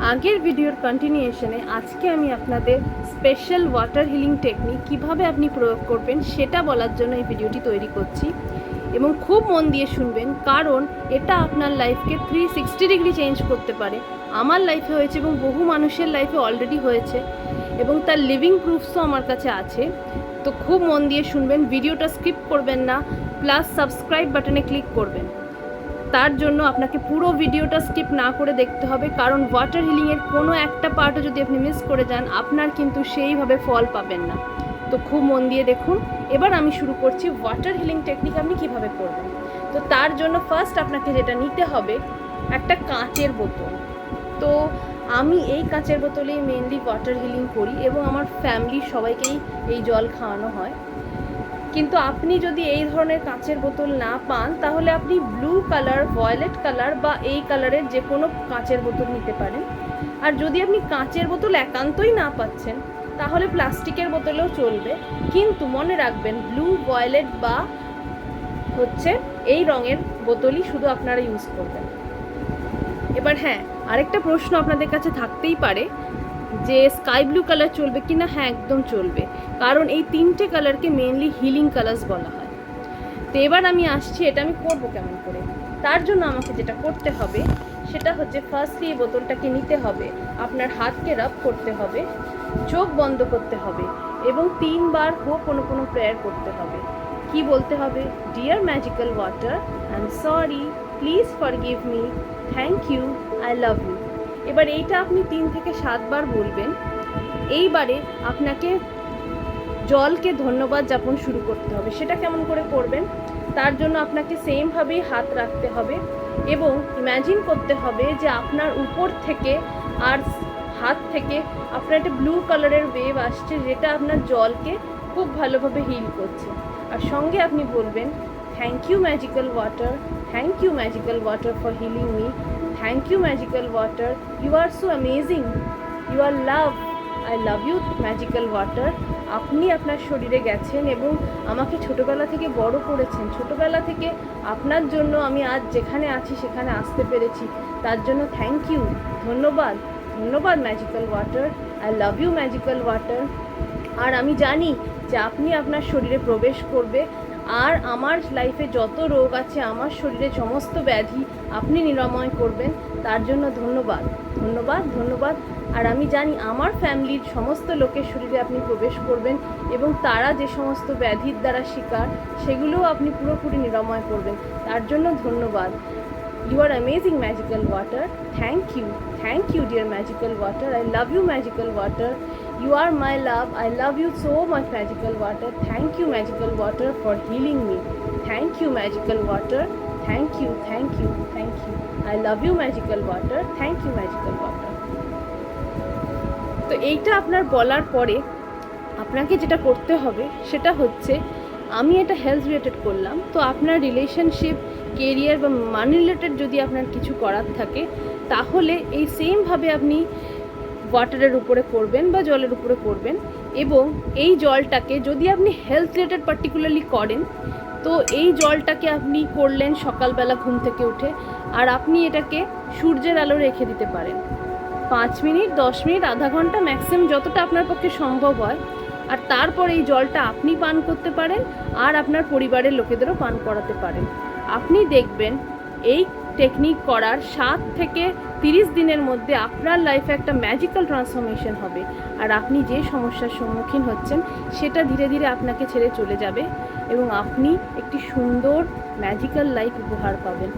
আগের ভিডিওর কন্টিনিউশনে আজকে আমি আপনাদের স্পেশাল ওয়াটার হিলিং টেকনিক কীভাবে আপনি প্রয়োগ করবেন সেটা বলার জন্য এই ভিডিওটি তৈরি করছি। এবং খুব মন দিয়ে শুনবেন, কারণ এটা আপনার লাইফকে থ্রি সিক্সটি ডিগ্রি চেঞ্জ করতে পারে। আমার লাইফে হয়েছে এবং বহু মানুষের লাইফে অলরেডি হয়েছে। এবং তার লিভিং প্রুফসও আমার কাছে আছে। তো খুব মন দিয়ে শুনবেন, ভিডিওটা স্কিপ করবেন না প্লাস সাবস্ক্রাইব বাটনে ক্লিক করবেন। তার জন্য আপনাকে পুরো ভিডিওটা স্কিপ না করে দেখতে হবে। কারণ ওয়াটার হিলিংয়ের কোনো একটা পার্টও যদি আপনি মিস করে যান, আপনার কিন্তু সেইভাবে ফল পাবেন না। তো খুব মন দিয়ে দেখুন। এবার আমি শুরু করছি ওয়াটার হিলিং টেকনিক আপনি কীভাবে করবেন। তো তার জন্য ফার্স্ট আপনাকে যেটা নিতে হবে, একটা কাঁচের বোতল। তো আমি এই কাঁচের বোতলেই মেনলি ওয়াটার হিলিং করি এবং আমার ফ্যামিলির সবাইকেই এই জল খাওয়ানো হয়। কিন্তু আপনি যদি এই ধরনের কাঁচের বোতল না পান, তাহলে আপনি ব্লু কালার ভয়লেট কালার বা এই কালারের যে কোনো কাঁচের বোতল নিতে পারেন। আর যদি আপনি কাঁচের বোতল একান্তই না পাচ্ছেন, তাহলে প্লাস্টিকের বোতলেও চলবে। কিন্তু মনে রাখবেন ব্লু ভয়েলেট বা হচ্ছে এই রঙের বোতলই শুধু আপনারা ইউজ করবেন। এবার হ্যাঁ আরেকটা প্রশ্ন আপনাদের কাছে থাকতেই পারে। যে স্কাই ব্লু কালার চলবে কি না হ্যাঁ একদম চলবে। কারণ এই তিনটে কালারকে মেনলি হিলিং কালার্স বলা হয়। তো এবার আমি আসছি, এটা আমি করব কেমন করে? তার জন্য আমাকে যেটা করতে হবে, সেটা হচ্ছে ফার্স্টলি এই বোতলটাকে নিতে হবে, আপনার হাতকে রাব করতে হবে, চোখ বন্ধ করতে হবে, এবং তিনবার হোক কোনো কোনো প্রেয়ার করতে হবে। কি বলতে হবে? Dear magical water I am sorry please forgive me thank you I love you এবার এইটা আপনি তিন থেকে সাতবার বলবেন। এইবারে আপনাকে জলকে ধন্যবাদ যাপন শুরু করতে হবে। সেটা কেমন করে করবেন? তার জন্য আপনাকে সেমভাবেই হাত রাখতে হবে এবং ইম্যাজিন করতে হবে যে আপনার উপর থেকে আর হাত থেকে আপনার একটা ব্লু কালারের ওয়েভ আসছে যেটা আপনার জলকে খুব ভালোভাবে হিল করছে। আর সঙ্গে আপনি বলবেন thank you magical water thank you magical water for healing me thank you magical water you are so amazing you are love I love you magical water আপনি আপনার শরীরে গেছেন এবং আমাকে ছোটোবেলা থেকে বড় করেছেন। ছোটোবেলা থেকে আপনার জন্য আমি আজ যেখানে আছি, সেখানে আসতে পেরেছি। তার জন্য থ্যাংক ইউ ধন্যবাদ। ধন্যবাদ magical water I love you magical water আর আমি জানি যে আপনি আপনার শরীরে প্রবেশ করবে। আর আমার লাইফে যত রোগ আছে, আমার শরীরে সমস্ত ব্যাধি আপনি নিরাময় করবেন। তার জন্য ধন্যবাদ। ধন্যবাদ ধন্যবাদ। আর আমি জানি আমার ফ্যামিলির সমস্ত লোকের শরীরে আপনি প্রবেশ করবেন এবং তারা যে সমস্ত ব্যাধির দ্বারা শিকার, সেগুলোও আপনি পুরোপুরি নিরাময় করবেন। তার জন্য ধন্যবাদ। You are amazing magical water thank you thank you dear magical water I love you magical water You are my love. I love you so much, magical water. Thank you, magical water, for healing me. Thank you, magical water. Thank you, thank you, thank you. I love you, magical water. Thank you, magical water. তো এইটা আপনার বলার পরে আপনাকে যেটা করতে হবে সেটা হচ্ছে আমি এটা হেলথ রিলেটেড করলাম তো আপনার রিলেশনশিপ কেরিয়ার বা মানি রিলেটেড যদি আপনার কিছু করার থাকে, তাহলে এই সেমভাবে আপনি ওয়াটারের উপরে করবেন বা জলের উপরে করবেন এবং এই জলটাকে যদি আপনি হেলথ রিলেটেড পার্টিকুলারলি করেন, তো এই জলটাকে আপনি করলেন সকালবেলা ঘুম থেকে উঠে আর আপনি এটাকে সূর্যের আলো রেখে দিতে পারেন। পাঁচ মিনিট, দশ মিনিট, আধা ঘণ্টা ম্যাক্সিমাম যতটা আপনার পক্ষে সম্ভব হয় আর তারপর এই জলটা আপনি পান করতে পারেন আর আপনার পরিবারের লোকেদেরও পান করাতে পারেন। আপনি দেখবেন এই টেকনিক করার সাত থেকে তিরিশ দিনের মধ্যে আপনার লাইফে একটা ম্যাজিক্যাল ট্রান্সফরমেশন হবে। আর আপনি যে সমস্যার সম্মুখীন হচ্ছেন, সেটা ধীরে ধীরে আপনাকে ছেড়ে চলে যাবে এবং আপনি একটি সুন্দর ম্যাজিক্যাল লাইফ উপহার পাবেন।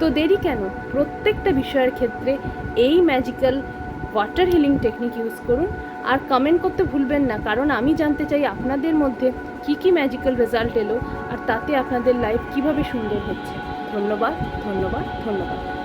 তো দেরি কেন? প্রত্যেকটা বিষয়ের ক্ষেত্রে এই magical water healing technique use করুন। আর কমেন্ট করতে ভুলবেন না, কারণ আমি জানতে চাই আপনাদের মধ্যে কি কি ম্যাজিক্যাল রেজাল্ট এলো আর তাতে আপনাদের লাইফ কীভাবে সুন্দর হচ্ছে। ধন্যবাদ ধন্যবাদ ধন্যবাদ।